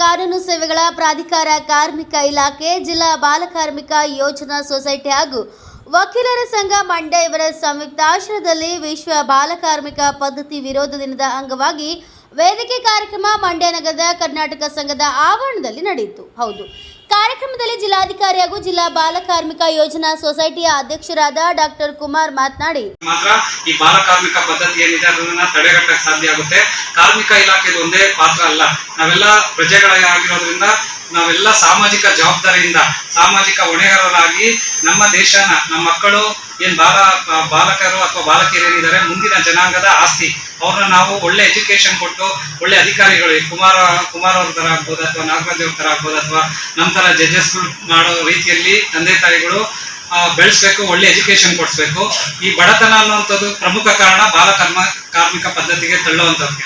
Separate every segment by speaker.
Speaker 1: ಕಾನೂನು ಸೇವೆಗಳ ಪ್ರಾಧಿಕಾರ ಕಾರ್ಮಿಕ ಇಲಾಖೆ, ಜಿಲ್ಲಾ ಬಾಲಕಾರ್ಮಿಕ ಯೋಜನಾ ಸೊಸೈಟಿ ಹಾಗೂ ವಕೀಲರ ಸಂಘ ಮಂಡ್ಯ ಇವರ ಸಂಯುಕ್ತಾಶ್ರಯದಲ್ಲಿ ವಿಶ್ವ ಬಾಲಕಾರ್ಮಿಕ ಪದ್ಧತಿ ವಿರೋಧ ದಿನದ ಅಂಗವಾಗಿ ವೇದಿಕೆ ಕಾರ್ಯಕ್ರಮ ಮಂಡ್ಯ ನಗರದ ಕರ್ನಾಟಕ ಸಂಘದ ಆವರಣದಲ್ಲಿ ನಡೆಯಿತು. ಹೌದು ಕಾರ್ಯಕ್ರಮದಲ್ಲಿ ಜಿಲ್ಲಾಧಿಕಾರಿ ಹಾಗೂ ಜಿಲ್ಲಾ ಬಾಲ ಕಾರ್ಮಿಕ ಯೋಜನಾ ಸೊಸೈಟಿಯ ಅಧ್ಯಕ್ಷರಾದ ಡಾಕ್ಟರ್ ಕುಮಾರ್ ಮಾತನಾಡಿ.
Speaker 2: ಮಾತ್ರ ಈ ಬಾಲ ಕಾರ್ಮಿಕ ಪದ್ಧತಿ ಏನಿದೆ ಅದನ್ನ ತಡೆಗಟ್ಟಕ್ಕೆ ಸಾಧ್ಯ ಆಗುತ್ತೆ. ಕಾರ್ಮಿಕ ಇಲಾಖೆ ಒಂದೇ ಪಾತ್ರ ಅಲ್ಲ. ನಾವೆಲ್ಲ ಪ್ರಜೆಗಳಾಗಿರೋದ್ರಿಂದ ನಾವೆಲ್ಲ ಸಾಮಾಜಿಕ ಜವಾಬ್ದಾರಿಯಿಂದ, ಸಾಮಾಜಿಕ ಹೊಣೆಗಾರರಾಗಿ ನಮ್ಮ ದೇಶನ, ನಮ್ಮ ಮಕ್ಕಳು, ಏನ್ ಬಾಲ, ಬಾಲಕರು ಅಥವಾ ಬಾಲಕಿಯರು ಏನಿದ್ದಾರೆ ಮುಂದಿನ ಜನಾಂಗದ ಆಸ್ತಿ, ಅವ್ರನ್ನ ನಾವು ಒಳ್ಳೆ ಎಜುಕೇಶನ್ ಕೊಟ್ಟು, ಒಳ್ಳೆ ಅಧಿಕಾರಿಗಳು ಕುಮಾರ, ಕುಮಾರ್ ಅವ್ರ ತರ ಆಗ್ಬೋದು ಅಥವಾ ನಾಗರಾಜ್ ಅವ್ರ ತರ ಆಗ್ಬೋದು ಅಥವಾ ನಮ್ಮ ಜಡ್ಜಸ್ಗಳು ಮಾಡೋ ರೀತಿಯಲ್ಲಿ ತಂದೆ ತಾಯಿಗಳು ಬೆಳೆಸ್ಬೇಕು, ಒಳ್ಳೆ ಎಜುಕೇಶನ್ ಕೊಡಿಸ್ಬೇಕು. ಈ ಬಡತನ ಅನ್ನುವಂಥದ್ದು ಪ್ರಮುಖ ಕಾರಣ ಬಾಲಕರ್ಮ ಕಾರ್ಮಿಕ ಪದ್ಧತಿಗೆ ತಳ್ಳುವಂಥದ್ದು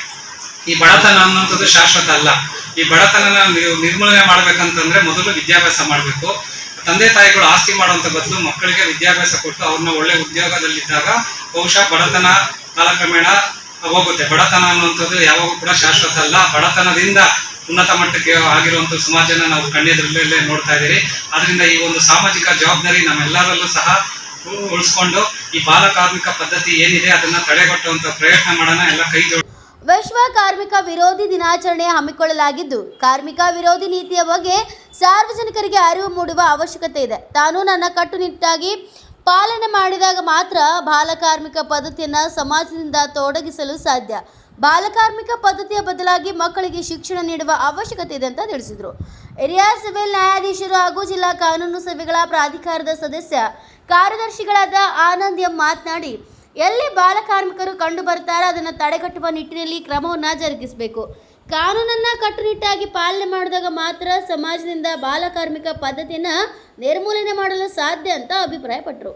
Speaker 2: ಈ ಬಡತನ ಅನ್ನುವಂಥದ್ದು ಶಾಶ್ವತ ಅಲ್ಲ. ಈ ಬಡತನನ ನಿರ್ಮೂಲನೆ ಮಾಡ್ಬೇಕಂತಂದ್ರೆ ಮೊದಲು ವಿದ್ಯಾಭ್ಯಾಸ ಮಾಡಬೇಕು. ತಂದೆ ತಾಯಿಗಳು ಆಸ್ತಿ ಮಾಡುವಂತ ಬದಲು ಮಕ್ಕಳಿಗೆ ವಿದ್ಯಾಭ್ಯಾಸ ಕೊಟ್ಟು ಅವ್ರನ್ನ ಒಳ್ಳೆ ಉದ್ಯೋಗದಲ್ಲಿದ್ದಾಗ ಬಹುಶಃ ಬಡತನ ಕಾಲಕ್ರಮೇಣ ಹೋಗುತ್ತೆ. ಬಡತನ ಅನ್ನುವಂಥದ್ದು ಯಾವಾಗೂ ಕೂಡ ಶಾಶ್ವತ ಅಲ್ಲ. ಬಡತನದಿಂದ ಉನ್ನತ ಮಟ್ಟಕ್ಕೆ ಆಗಿರುವಂತ ಸಮಾಜನ ನಾವು ಕಣ್ಣೆದುರಲ್ಲೇ ನೋಡ್ತಾ ಇದ್ದೀರಿ. ಅದರಿಂದ ಈ ಒಂದು ಸಾಮಾಜಿಕ ಜವಾಬ್ದಾರಿ ನಮ್ಮೆಲ್ಲರಲ್ಲೂ ಸಹ ಉಳಿಸ್ಕೊಂಡು ಈ ಬಾಲಕಾರ್ಮಿಕ ಪದ್ಧತಿ ಏನಿದೆ ಅದನ್ನ ತಡೆಗಟ್ಟುವಂತ ಪ್ರಯತ್ನ ಮಾಡೋಣ. ಎಲ್ಲ ಕೈ ಜೋಡಿ
Speaker 1: ವಿಶ್ವ ಕಾರ್ಮಿಕ ವಿರೋಧಿ ದಿನಾಚರಣೆ ಹಮ್ಮಿಕೊಳ್ಳಲಾಗಿದ್ದು, ಕಾರ್ಮಿಕ ವಿರೋಧಿ ನೀತಿಯ ಬಗ್ಗೆ ಸಾರ್ವಜನಿಕರಿಗೆ ಅರಿವು ಮೂಡುವ ಅವಶ್ಯಕತೆ ಇದೆ. ತಾನು ನನ್ನ ಕಟ್ಟುನಿಟ್ಟಾಗಿ ಪಾಲನೆ ಮಾಡಿದಾಗ ಮಾತ್ರ ಬಾಲಕಾರ್ಮಿಕ ಪದ್ಧತಿಯನ್ನು ಸಮಾಜದಿಂದ ತೊಡಗಿಸಲು ಸಾಧ್ಯ. ಬಾಲಕಾರ್ಮಿಕ ಪದ್ಧತಿಯ ಬದಲಾಗಿ ಮಕ್ಕಳಿಗೆ ಶಿಕ್ಷಣ ನೀಡುವ ಅವಶ್ಯಕತೆ ಇದೆ ಅಂತ ತಿಳಿಸಿದರು. ಹಿರಿಯ ಸಿವಿಲ್ ನ್ಯಾಯಾಧೀಶರು ಹಾಗೂ ಜಿಲ್ಲಾ ಕಾನೂನು ಸೇವೆಗಳ ಪ್ರಾಧಿಕಾರದ ಸದಸ್ಯ, ಕಾರ್ಯದರ್ಶಿಗಳಾದ ಆನಂದ್ ಎಂ ಮಾತನಾಡಿ ಎಲ್ಲಿ ಬಾಲಕಾರ್ಮಿಕರು ಕಂಡು ಬರ್ತಾರೋ ಅದನ್ನು ತಡೆಗಟ್ಟುವ ನಿಟ್ಟಿನಲ್ಲಿ ಕ್ರಮವನ್ನು ಜರುಗಿಸಬೇಕು. ಕಾನೂನನ್ನು ಕಟ್ಟುನಿಟ್ಟಾಗಿ ಪಾಲನೆ ಮಾಡಿದಾಗ ಮಾತ್ರ ಸಮಾಜದಿಂದ ಬಾಲಕಾರ್ಮಿಕ ಪದ್ಧತಿಯನ್ನು ನಿರ್ಮೂಲನೆ ಮಾಡಲು ಸಾಧ್ಯ ಅಂತ ಅಭಿಪ್ರಾಯಪಟ್ಟರು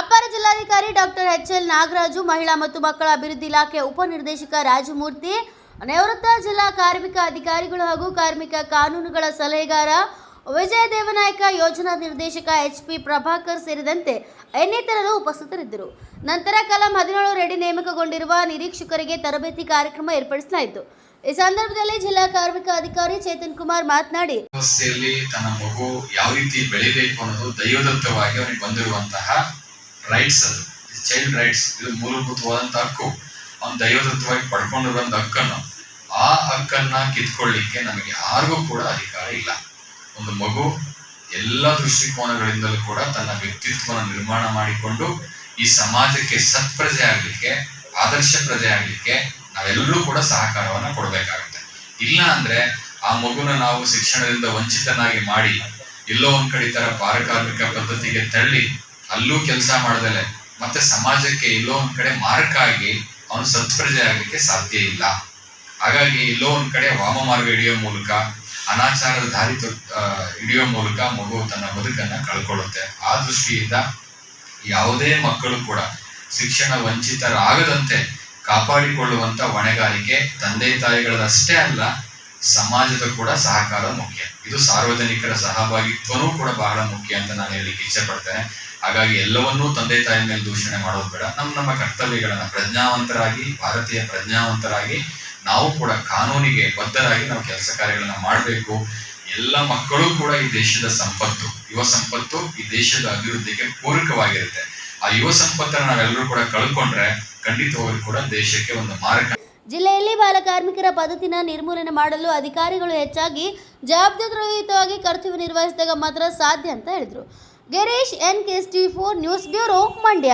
Speaker 1: ಅಪರ ಜಿಲ್ಲಾಧಿಕಾರಿ ಡಾಕ್ಟರ್ ಎಚ್ ಎಲ್ ನಾಗರಾಜು, ಮಹಿಳಾ ಮತ್ತು ಮಕ್ಕಳ ಅಭಿವೃದ್ಧಿ ಇಲಾಖೆ ಉಪನಿರ್ದೇಶಕ ರಾಜಮೂರ್ತಿ, ನಿವೃತ್ತ ಜಿಲ್ಲಾ ಕಾರ್ಮಿಕ ಅಧಿಕಾರಿಗಳು ಹಾಗೂ ಕಾರ್ಮಿಕ ಕಾನೂನುಗಳ ಸಲಹೆಗಾರ ವಿಜಯ ದೇವನಾಯಕ ಯೋಜನಾ ನಿರ್ದೇಶಕ ಎಚ್ ಪಿ ಪ್ರಭಾಕರ್ ಸೇರಿದಂತೆ ಇನ್ನಿತರರು ಉಪಸ್ಥಿತರಿದ್ದರು. ನಂತರ ಕಲಂ ಹದಿನೇಳು ರೆಡಿ ನೇಮಕಗೊಂಡಿರುವ ನಿರೀಕ್ಷಕರಿಗೆ ತರಬೇತಿ ಕಾರ್ಯಕ್ರಮ ಏರ್ಪಡಿಸಲಾಯಿತು. ಈ ಸಂದರ್ಭದಲ್ಲಿ ಜಿಲ್ಲಾ ಕಾರ್ಮಿಕ ಅಧಿಕಾರಿ ಚೇತನ್ ಕುಮಾರ್ ಮಾತನಾಡಿ,
Speaker 3: ಸಮಸ್ಯೆಯಲ್ಲಿ ತನ್ನ ಮಗು ಯಾವ ರೀತಿ ಬೆಳಿಬೇಕು ಅನ್ನೋದು ದೈವದತ್ತವಾಗಿ ಅವನಿಗೆ ಬಂದಿರುವಂತಹ ರೈಟ್ಸ್ ಅದು. ಚೈಲ್ಡ್ ರೈಟ್ಸ್ ಇದು ಮೂಲಭೂತವಾದಂತಹ ಹಕ್ಕು. ಅವನು ದೈವದತ್ತವಾಗಿ ಪಡ್ಕೊಂಡಿರುವಂತ ಹಕ್ಕನ್ನು ಆ ಹಕ್ಕನ್ನ ಕಿತ್ಕೊಳ್ಳಿಕ್ಕೆ ನಮಗೆ ಯಾರಿಗೂ ಕೂಡ ಅಧಿಕಾರ ಇಲ್ಲ. ಒಂದು ಮಗು ಎಲ್ಲ ದೃಷ್ಟಿಕೋನಗಳಿಂದಲೂ ಕೂಡ ತನ್ನ ವ್ಯಕ್ತಿತ್ವವನ್ನು ನಿರ್ಮಾಣ ಮಾಡಿಕೊಂಡು ಈ ಸಮಾಜಕ್ಕೆ ಸತ್ಪ್ರಜೆ ಆಗ್ಲಿಕ್ಕೆ, ಆದರ್ಶ ಪ್ರಜೆ ಆಗ್ಲಿಕ್ಕೆ ನಾವೆಲ್ಲರೂ ಕೂಡ ಸಹಕಾರವನ್ನು ಕೊಡಬೇಕಾಗುತ್ತೆ. ಇಲ್ಲ ಅಂದ್ರೆ ಆ ಮಗುನ ನಾವು ಶಿಕ್ಷಣದಿಂದ ವಂಚಿತನಾಗಿ ಮಾಡಿ, ಎಲ್ಲೋ ಒಂದ್ ಕಡೆ ತರ ಪಾರಕಾರ್ಮಿಕ ಪದ್ಧತಿಗೆ ತಳ್ಳಿ, ಅಲ್ಲೂ ಕೆಲಸ ಮಾಡದಲೆ, ಮತ್ತೆ ಸಮಾಜಕ್ಕೆ ಎಲ್ಲೋ ಒಂದ್ ಕಡೆ ಮಾರ್ಕ್ ಆಗಿ ಅವನು ಸತ್ಪ್ರಜೆ ಆಗ್ಲಿಕ್ಕೆ ಸಾಧ್ಯ ಇಲ್ಲ. ಹಾಗಾಗಿ ಎಲ್ಲೋ ಒಂದ್ ಕಡೆ ವಾಮ ಮಾರ್ಗ ಹಿಡಿಯೋ ಮೂಲಕ, ಅನಾಚಾರದ ದಾರಿ ಹಿಡಿಯೋ ಮೂಲಕ ಮಗು ತನ್ನ ಬದುಕನ್ನ ಕಳ್ಕೊಳ್ಳುತ್ತೆ. ಆ ದೃಷ್ಟಿಯಿಂದ ಯಾವುದೇ ಮಕ್ಕಳು ಕೂಡ ಶಿಕ್ಷಣ ವಂಚಿತರಾಗದಂತೆ ಕಾಪಾಡಿಕೊಳ್ಳುವಂತ ಹೊಣೆಗಾರಿಕೆ ತಂದೆ ತಾಯಿಗಳದಷ್ಟೇ ಅಲ್ಲ, ಸಮಾಜದ ಕೂಡ ಸಹಕಾರ ಮುಖ್ಯ. ಇದು ಸಾರ್ವಜನಿಕರ ಸಹಭಾಗಿತ್ವನೂ ಕೂಡ ಬಹಳ ಮುಖ್ಯ ಅಂತ ನಾನು ಹೇಳಲಿಕ್ಕೆ ಇಚ್ಛೆ ಹಾಗಾಗಿ ಎಲ್ಲವನ್ನೂ ತಂದೆ ತಾಯಿ ಮೇಲೆ ದೂಷಣೆ ಮಾಡೋದು ಬೇಡ. ನಮ್ಮ ನಮ್ಮ ಕರ್ತವ್ಯಗಳನ್ನ ಪ್ರಜ್ಞಾವಂತರಾಗಿ, ಭಾರತೀಯ ಪ್ರಜ್ಞಾವಂತರಾಗಿ ನಾವು ಕೂಡ ಕಾನೂನಿಗೆ ಬದ್ಧರಾಗಿ ನಾವು ಕೆಲಸ ಕಾರ್ಯಗಳನ್ನ ಮಾಡಬೇಕು. ಎಲ್ಲ ಮಕ್ಕಳು ಕೂಡ ಈ ದೇಶದ ಸಂಪತ್ತು, ಯುವ ಸಂಪತ್ತು ಈ ದೇಶದ ಅಭಿವೃದ್ಧಿಗೆ ಪೂರಕವಾಗಿರುತ್ತೆ. ಆ ಯುವ ಸಂಪತ್ತನ್ನ ನಾವೆಲ್ಲರೂ ಕೂಡ ಕಳ್ಕೊಂಡ್ರೆ ಖಂಡಿತವಾಗಿ ಕೂಡ ದೇಶಕ್ಕೆ ಒಂದು ಮಾರಕ
Speaker 1: ಜಿಲ್ಲೆಯಲ್ಲಿ ಬಾಲಕಾರ್ಮಿಕರ ಪದ್ಧತಿನ ನಿರ್ಮೂಲನೆ ಮಾಡಲು ಅಧಿಕಾರಿಗಳು ಹೆಚ್ಚಾಗಿ ಜವಾಬ್ದಾರಿಯುತವಾಗಿ ಕರ್ತವ್ಯ ನಿರ್ವಹಿಸಿದಾಗ ಮಾತ್ರ ಸಾಧ್ಯ ಅಂತ ಹೇಳಿದರು. Girish, N K S T four news bureau, Mandya.